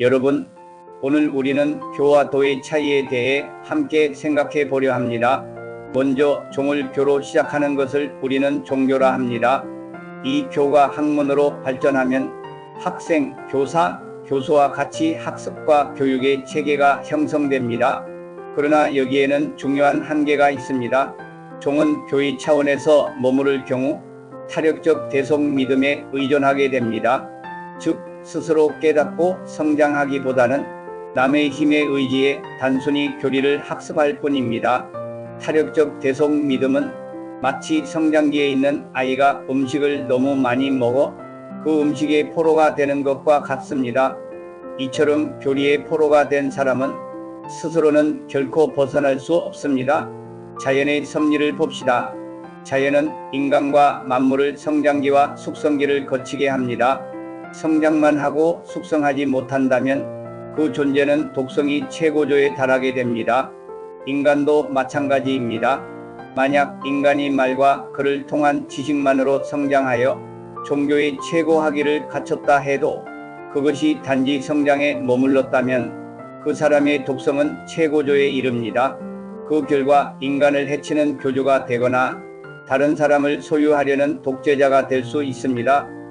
여러분, 오늘 우리는 교와 도의 차이에 대해 함께 생각해 보려 합니다. 먼저 종을 교로 시작하는 것을 우리는 종교라 합니다. 이 교가 학문으로 발전하면 학생, 교사, 교수와 같이 학습과 교육의 체계가 형성됩니다. 그러나 여기에는 중요한 한계가 있습니다. 종은 교의 차원에서 머무를 경우 타력적 대속 믿음에 의존하게 됩니다. 즉, 스스로 깨닫고 성장하기보다는 남의 힘에 의지해 단순히 교리를 학습할 뿐입니다. 타력적 대속 믿음은 마치 성장기에 있는 아이가 음식을 너무 많이 먹어 그 음식의 포로가 되는 것과 같습니다. 이처럼 교리의 포로가 된 사람은 스스로는 결코 벗어날 수 없습니다. 자연의 섭리를 봅시다. 자연은 인간과 만물을 성장기와 숙성기를 거치게 합니다. 성장만 하고 숙성하지 못한다면 그 존재는 독성이 최고조에 달하게 됩니다. 인간도 마찬가지입니다. 만약 인간이 말과 글을 통한 지식만으로 성장하여 종교의 최고 학위를 갖췄다 해도 그것이 단지 성장에 머물렀다면 그 사람의 독성은 최고조에 이릅니다. 그 결과 인간을 해치는 교주가 되거나 다른 사람을 소유하려는 독재자가 될 수 있습니다.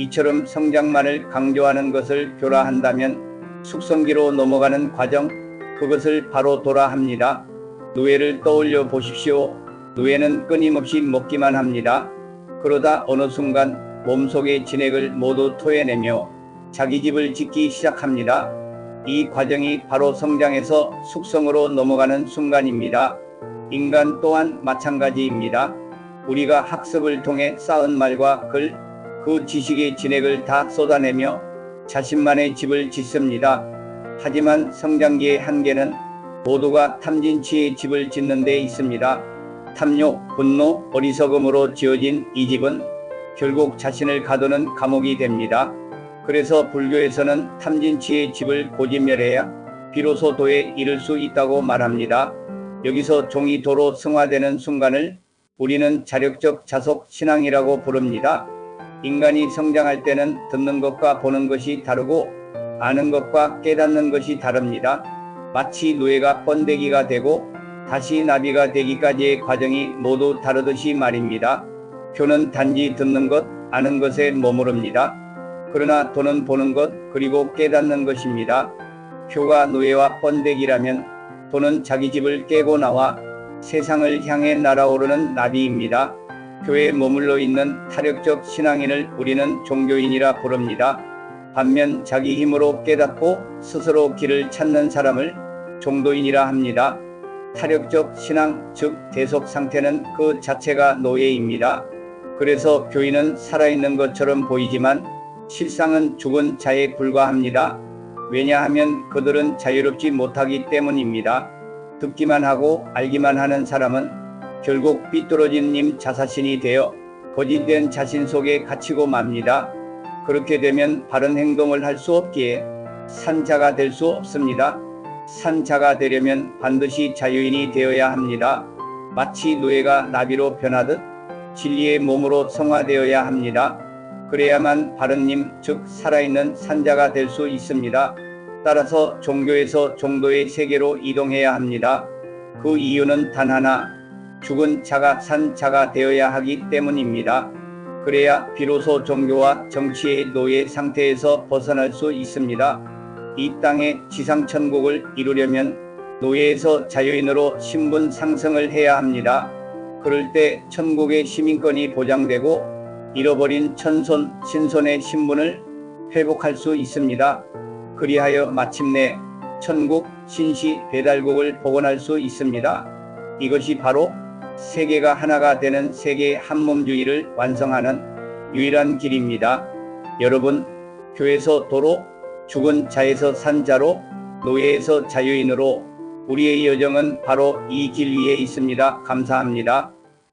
이처럼 성장만을 강조하는 것을 교라 한다면 숙성기로 넘어가는 과정, 그것을 바로 도라 합니다. 노예를 떠올려 보십시오. 노예는 끊임없이 먹기만 합니다. 그러다 어느 순간 몸속의 진액을 모두 토해내며 자기 집을 짓기 시작합니다. 이 과정이 바로 성장에서 숙성으로 넘어가는 순간입니다. 인간 또한 마찬가지입니다. 우리가 학습을 통해 쌓은 말과 글, 그 지식의 진액을 다 쏟아내며 자신만의 집을 짓습니다. 하지만 성장기의 한계는 모두가 탐진치의 집을 짓는 데 있습니다. 탐욕, 분노, 어리석음으로 지어진 이 집은 결국 자신을 가두는 감옥이 됩니다. 그래서 불교에서는 탐진치의 집을 고진멸해야 비로소 도에 이를 수 있다고 말합니다. 여기서 종이 도로 승화되는 순간을 우리는 자력적 자속 신앙이라고 부릅니다. 인간이 성장할 때는 듣는 것과 보는 것이 다르고 아는 것과 깨닫는 것이 다릅니다. 마치 노예가 번데기가 되고 다시 나비가 되기까지의 과정이 모두 다르듯이 말입니다. 교는 단지 듣는 것, 아는 것에 머무릅니다. 그러나 도는 보는 것, 그리고 깨닫는 것입니다. 교가 노예와 번데기라면 도는 자기 집을 깨고 나와 세상을 향해 날아오르는 나비입니다. 교회에 머물러 있는 타력적 신앙인을 우리는 종교인이라 부릅니다. 반면 자기 힘으로 깨닫고 스스로 길을 찾는 사람을 종도인이라 합니다. 타력적 신앙, 즉 대속 상태는 그 자체가 노예입니다. 그래서 교인은 살아있는 것처럼 보이지만 실상은 죽은 자에 불과합니다. 왜냐하면 그들은 자유롭지 못하기 때문입니다. 듣기만 하고 알기만 하는 사람은 결국 삐뚤어진 님 자사신이 되어 거짓된 자신 속에 갇히고 맙니다. 그렇게 되면 바른 행동을 할 수 없기에 산자가 될 수 없습니다. 산자가 되려면 반드시 자유인이 되어야 합니다. 마치 노예가 나비로 변하듯 진리의 몸으로 성화되어야 합니다. 그래야만 바른님, 즉 살아있는 산자가 될 수 있습니다. 따라서 종교에서 종도의 세계로 이동해야 합니다. 그 이유는 단 하나, 죽은 자가 산 자가 되어야 하기 때문입니다. 그래야 비로소 종교와 정치의 노예 상태에서 벗어날 수 있습니다. 이 땅의 지상천국을 이루려면 노예에서 자유인으로 신분 상승을 해야 합니다. 그럴 때 천국의 시민권이 보장되고 잃어버린 천손, 신손의 신분을 회복할 수 있습니다. 그리하여 마침내 천국, 신시, 배달국을 복원할 수 있습니다. 이것이 바로 세계가 하나가 되는 세계 한몸주의를 완성하는 유일한 길입니다. 여러분, 교에서 도로, 죽은 자에서 산 자로, 노예에서 자유인으로 우리의 여정은 바로 이 길 위에 있습니다. 감사합니다.